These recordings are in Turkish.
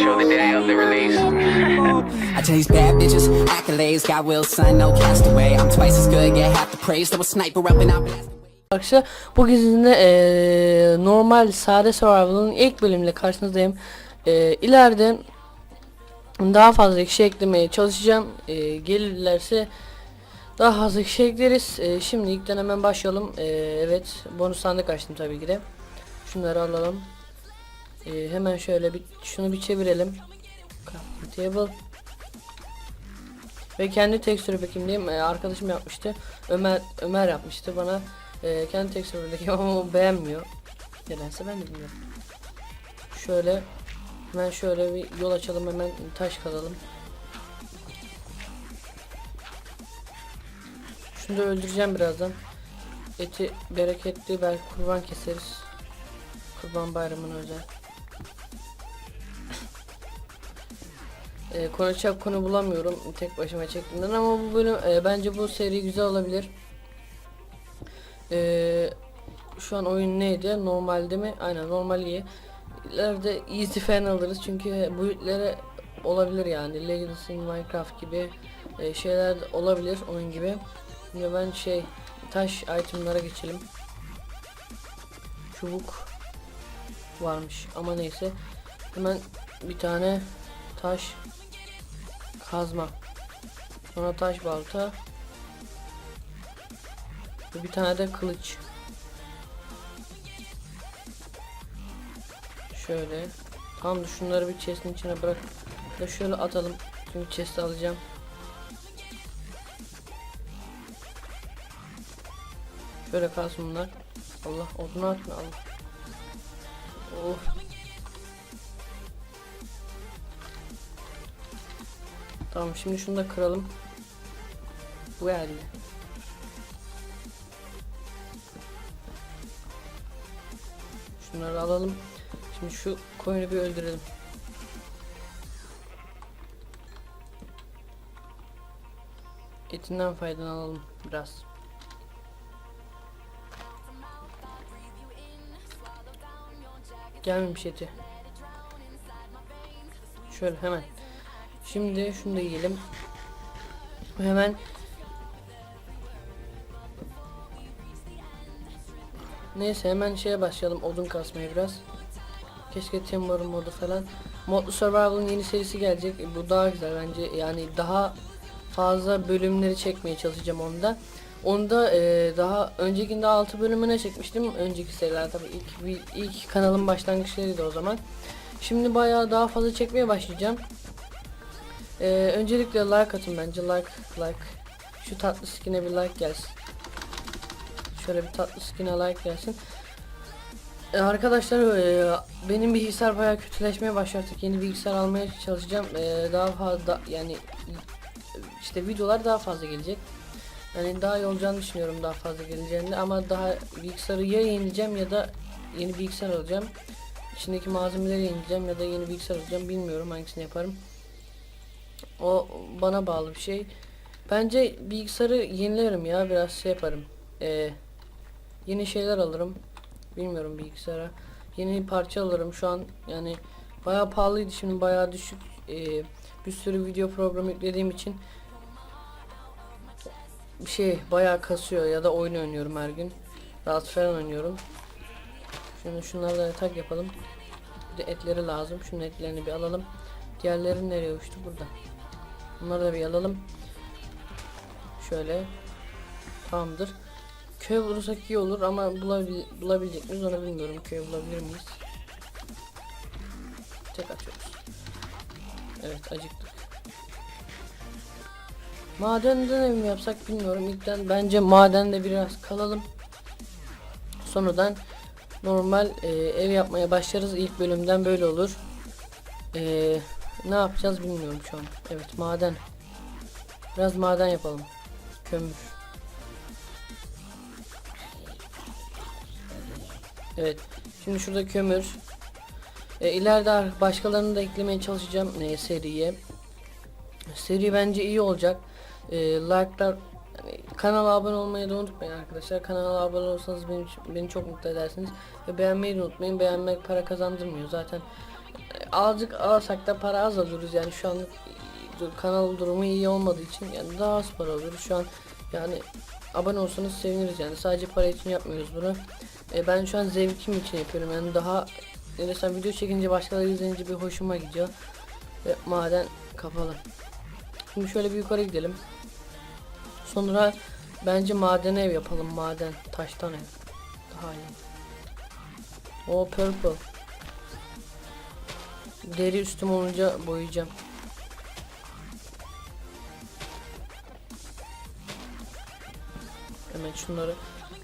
show the day of the release. I chase bad bitches, accolades, got will, son, no castaway. I'm twice as good, get half the praise. Throw a sniper up and away. Arkadaşlar bu sizinle eee, normal sade survival'ın ilk bölümüyle karşınızdayım. Eee ileride daha fazla kişi eklemeye çalışacağım. Eee, gelirlerse daha fazla kişi ekleriz. Eee, şimdi ilkten hemen başlayalım. Eee, evet bonus sandık açtım tabii ki de. Şunları alalım. Eee, hemen şöyle bir şunu bir çevirelim. Crafting table. Ve kendi tekstürü bakayım. Eee, arkadaşım yapmıştı. Ömer Ömer yapmıştı bana. Eee, kendi tekstüründeki ama o beğenmiyor. Nedense ben de bilmiyorum. Şöyle hemen şöyle bir yol açalım hemen taş kazalım. Şunu da öldüreceğim birazdan. Eti bereketli belki kurban keseriz. Kurban bayramına özel. Ee, konuşacak konu bulamıyorum tek başıma çektiğimden ama bu bölüm e, bence bu seri güzel olabilir. Ee, şu an oyun neydi? Normalde mi? Aynen normal iyi. İleride easy falan alırız çünkü bu yüklere olabilir yani Legacy Minecraft gibi e, şeyler olabilir onun gibi. Şimdi ben şey taş itemlara geçelim. Çubuk varmış ama neyse. Hemen bir tane taş kazma. Sonra taş balta. Bir tane de kılıç. Şöyle. Tam da şunları bir chest'in içine bırak. Da şöyle atalım. Çünkü chest'i alacağım. Şöyle kalsın bunlar. Allah odunu atma Allah. Oh. Tamam şimdi şunu da kıralım. Bu geldi. Şunları alalım. Şimdi şu koyunu bir öldürelim. Etinden faydalanalım biraz. Gelmemiş eti. Şöyle hemen. Şimdi şunu da yiyelim. Hemen Neyse hemen şeye başlayalım odun kasmaya biraz. Keşke Timber modu falan. Modlu Survival'ın yeni serisi gelecek. E, Bu daha güzel bence. Yani daha fazla bölümleri çekmeye çalışacağım onda. Onda e, daha öncekinde 6 bölümüne çekmiştim. Önceki seriler tabii ilk ilk kanalın başlangıçlarıydı o zaman. Şimdi bayağı daha fazla çekmeye başlayacağım. E, öncelikle like atın bence. Like like. Şu tatlı skin'e bir like gelsin. Şöyle bir tatlı skin'e like gelsin. E, arkadaşlar e, benim bilgisayar bayağı kötüleşmeye başladı. Yeni bilgisayar almaya çalışacağım. E, daha fazla yani işte videolar daha fazla gelecek. Yani daha iyi olacağını düşünüyorum daha fazla geleceğini ama daha bilgisayarı ya yenileceğim ya da yeni bilgisayar alacağım. İçindeki malzemeleri yenileceğim ya da yeni bilgisayar alacağım bilmiyorum hangisini yaparım. O bana bağlı bir şey. Bence bilgisayarı yenilerim ya biraz şey yaparım. Ee, yeni şeyler alırım. Bilmiyorum bilgisayara. Yeni parça alırım şu an yani bayağı pahalıydı şimdi bayağı düşük ee, bir sürü video programı yüklediğim için bir şey bayağı kasıyor ya da oyun oynuyorum her gün. Rahat falan oynuyorum. Şimdi şunları da tak yapalım. Bir de etleri lazım. Şunun etlerini bir alalım. Diğerleri nereye uçtu? Burada. Bunları da bir alalım. Şöyle. Tamamdır. Köy bulursak iyi olur ama bulabil bulabilecek miyiz onu bilmiyorum. Köy bulabilir miyiz? Tek açıyoruz. Evet acıktık. Madenden ev mi yapsak bilmiyorum. İlkten bence madende biraz kalalım. Sonradan normal e, ev yapmaya başlarız. İlk bölümden böyle olur. E, ne yapacağız bilmiyorum şu an. Evet maden. Biraz maden yapalım. Kömür. Evet. Şimdi şurada kömür. E, ileride başkalarını da eklemeye çalışacağım e, seriye. Seri bence iyi olacak. E, like'lar yani kanala abone olmayı da unutmayın arkadaşlar. Kanala abone olursanız beni, beni çok mutlu edersiniz. Ve beğenmeyi de unutmayın. Beğenmek para kazandırmıyor. Zaten azıcık alsak da para az alıyoruz yani şu an e, kanal durumu iyi olmadığı için yani daha az para alıyoruz şu an yani abone olsanız seviniriz yani sadece para için yapmıyoruz bunu. E, ben şu an zevkim için yapıyorum yani daha mesela video çekince başkaları izleyince bir hoşuma gidiyor. Ve maden kapalı. Şimdi şöyle bir yukarı gidelim. Sonra bence maden ev yapalım maden taştan ev. Daha iyi. O purple. Deri üstüm olunca boyayacağım. Hemen şunları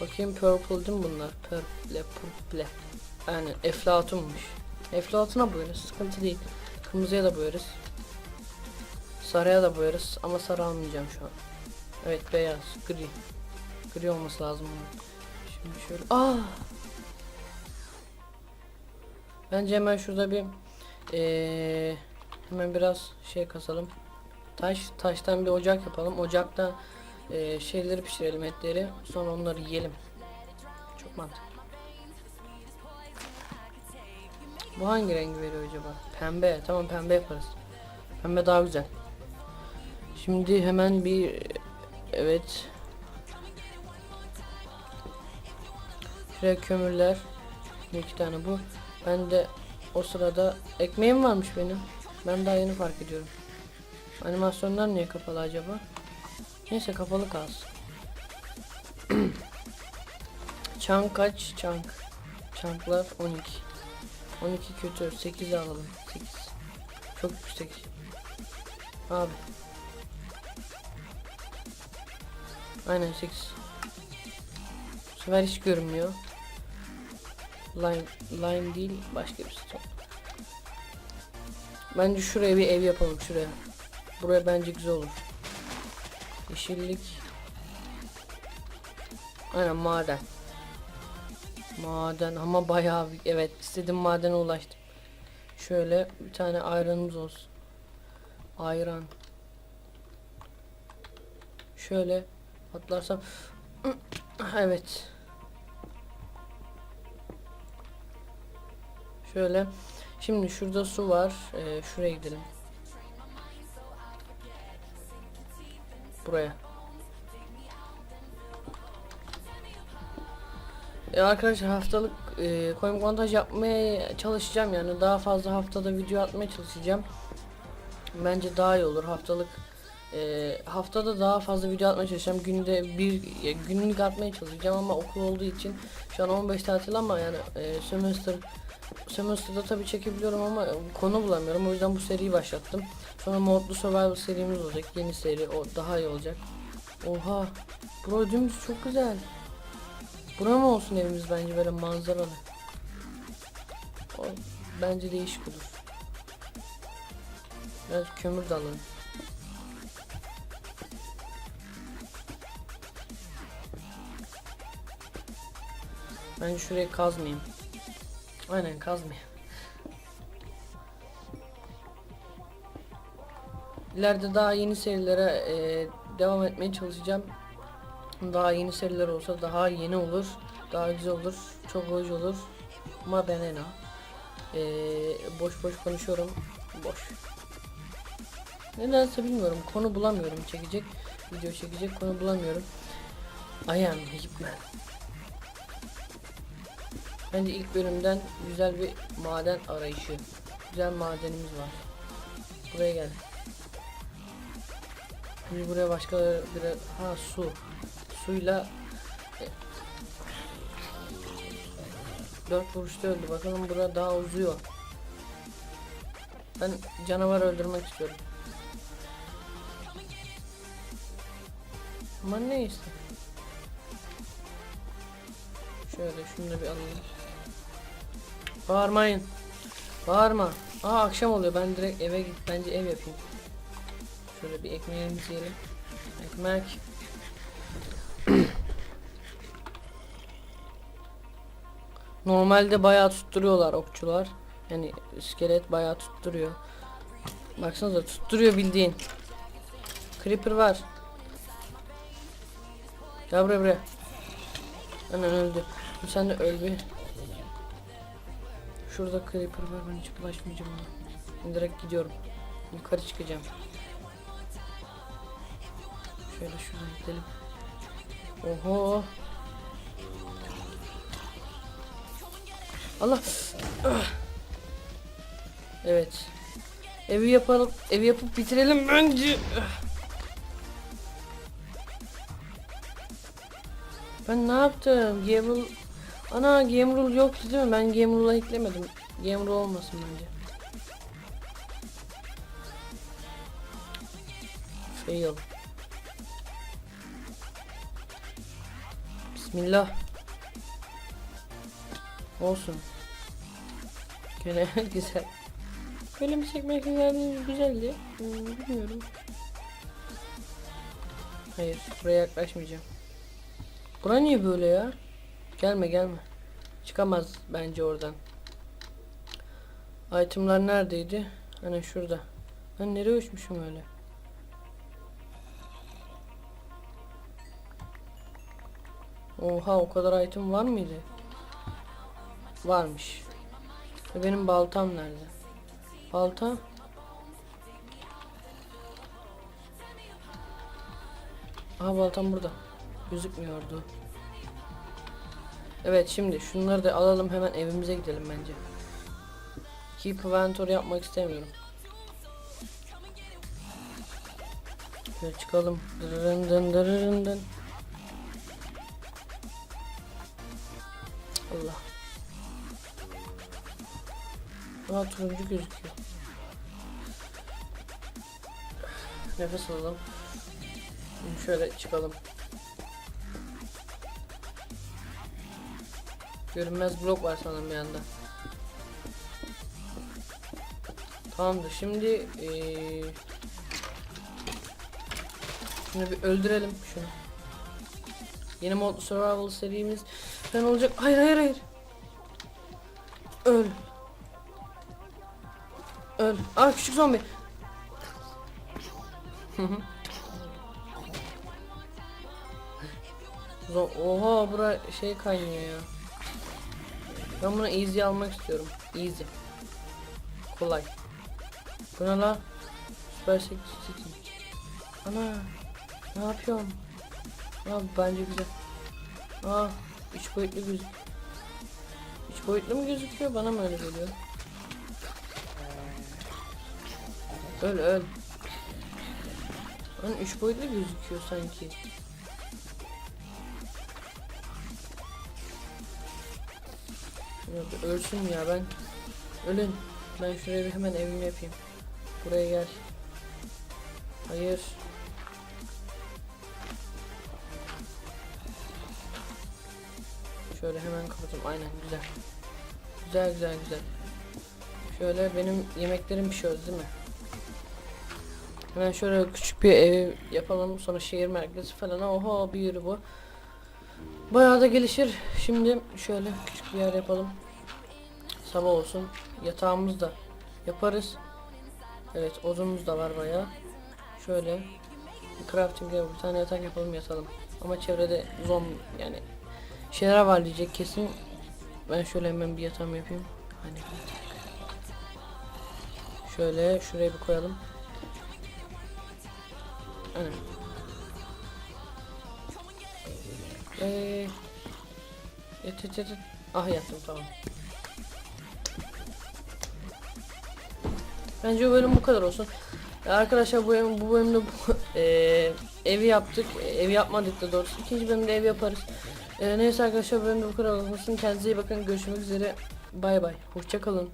bakayım purple değil mi bunlar? Purple, purple. Aynen eflatunmuş. Eflatuna boyarız sıkıntı değil. Kırmızıya da boyarız. Sarıya da boyarız ama sarı almayacağım şu an. Evet beyaz, gri. Gri olması lazım bunun. Şimdi şöyle. Aa! Bence hemen şurada bir eee hemen biraz şey kasalım. Taş taştan bir ocak yapalım. Ocakta eee, şeyleri pişirelim etleri. Sonra onları yiyelim. Çok mantıklı. Bu hangi rengi veriyor acaba? Pembe. Tamam pembe yaparız. Pembe daha güzel. Şimdi hemen bir evet. Şuraya kömürler. İki tane bu. Ben de o sırada ekmeğim varmış benim. Ben daha yeni fark ediyorum. Animasyonlar niye kapalı acaba? Neyse kapalı kalsın. Çank kaç? Çank. Çanklar 12. 12 kötü. 8 alalım. 8. Çok yüksek. Abi. Aynen 8. Bu sefer hiç görünmüyor. Lime, lime değil başka bir şey. Bence şuraya bir ev yapalım şuraya. Buraya bence güzel olur. Yeşillik. Aynen maden. Maden ama bayağı bir- evet istediğim madene ulaştım. Şöyle bir tane ayranımız olsun. Ayran. Şöyle atlarsam evet. Şöyle. Şimdi şurada su var. Ee, şuraya gidelim. Buraya. E arkadaşlar haftalık e, koyun montaj yapmaya çalışacağım yani daha fazla haftada video atmaya çalışacağım. Bence daha iyi olur haftalık e, haftada daha fazla video atmaya çalışacağım. Günde bir ya, günlük atmaya çalışacağım ama okul olduğu için şu an 15 tatil ama yani e, semester semester'da tabii çekebiliyorum ama konu bulamıyorum. O yüzden bu seriyi başlattım. Sonra modlu survival serimiz olacak. Yeni seri o daha iyi olacak. Oha. Bro dümdüz çok güzel. Bura mı olsun evimiz bence böyle manzaralı. O, bence değişik olur. Biraz kömür de alalım. Bence şurayı kazmayayım. Aynen kazmayayım. İleride daha yeni serilere e, devam etmeye çalışacağım. Daha yeni seriler olsa daha yeni olur. Daha güzel olur. Çok hoş olur. Ama ben ena. Ee, boş boş konuşuyorum. Boş. Nedense bilmiyorum. Konu bulamıyorum çekecek. Video çekecek konu bulamıyorum. I am Hitman. Bence ilk bölümden güzel bir maden arayışı. Güzel madenimiz var. Buraya gel. Şimdi buraya başka bir ha su. Suyla e, dört vuruşta öldü. Bakalım burada daha uzuyor. Ben canavar öldürmek istiyorum. Ama neyse. Şöyle şunu da bir alayım. Bağırmayın. Bağırma. Aa akşam oluyor. Ben direkt eve git. Bence ev yapayım. Şöyle bir ekmeğimizi yiyelim. Ekmek. Normalde bayağı tutturuyorlar okçular. Yani iskelet bayağı tutturuyor. Baksanıza tutturuyor bildiğin. Creeper var. Gel buraya buraya. Anan öldü. Sen de öl bir. Şurada creeper var ben hiç bulaşmayacağım ona. Şimdi direkt gidiyorum. Yukarı çıkacağım. Şöyle şuradan gidelim. Oho. Allah. Ah. Evet. Evi yapalım. Evi yapıp bitirelim. Ah. Ben ne yaptım? Game rule... Ana game rule yoktu değil mi? Ben game rule'a eklemedim. Game rule olmasın bence. Fail. Bismillah. Olsun. Gene güzel. Böyle mi çekmek güzeldi? Güzeldi. Hmm, bilmiyorum. Hayır, buraya yaklaşmayacağım. Bura niye böyle ya? Gelme gelme. Çıkamaz bence oradan. Itemlar neredeydi? Hani şurada. Ben nereye uçmuşum öyle? Oha o kadar item var mıydı? Varmış. E benim baltam nerede? Balta? Aha baltam burada. Gözükmüyordu. Evet şimdi şunları da alalım hemen evimize gidelim bence. Keep inventory yapmak istemiyorum. Şöyle çıkalım. Dırırın dın dırırın dın. Allah. Aa turuncu gözüküyor. Nefes alalım. Şöyle çıkalım. Görünmez blok var sanırım bir yanda. Tamamdır. Şimdi eee şunu bir öldürelim şunu. Yeni mod survival serimiz ben olacak. Hayır hayır hayır. Öl. Öl. Aa küçük zombi. Oha bura şey kaynıyor ya. Ben bunu easy almak istiyorum. Easy. Kolay. Bu ne la? Süper City. Ana. Ne yapıyorum? Aa bence güzel. Aa üç boyutlu göz. Üç boyutlu mu gözüküyor? Bana mı öyle geliyor? Öl öl. Lan üç boyutlu gözüküyor sanki. Bir ölsün ya ben. Ölün. Ben şuraya bir hemen evimi yapayım. Buraya gel. Hayır. Şöyle hemen kapatayım. Aynen güzel. Güzel güzel güzel. Şöyle benim yemeklerim pişiyor değil mi? Hemen şöyle küçük bir ev yapalım. Sonra şehir merkezi falan. Oha bir bu. Bayağı da gelişir. Şimdi şöyle küçük bir yer yapalım. Sabah olsun. Yatağımız da yaparız. Evet odunumuz da var bayağı. Şöyle crafting table, bir tane yatak yapalım yatalım. Ama çevrede zombi yani şeyler var diyecek kesin. Ben şöyle hemen bir yatağımı yapayım. Hani şöyle şuraya bir koyalım. Aynen. Eee yat yat. yat. Ah yattım tamam. Bence bu bölüm bu kadar olsun. Arkadaşlar bu bölüm, bu bölümde bu, eee, evi yaptık. E, evi yapmadık da doğrusu. İkinci bölümde ev yaparız. E, neyse arkadaşlar bu bölümde bu kadar olsun. Kendinize iyi bakın. Görüşmek üzere. Bay bay. Hoşça kalın.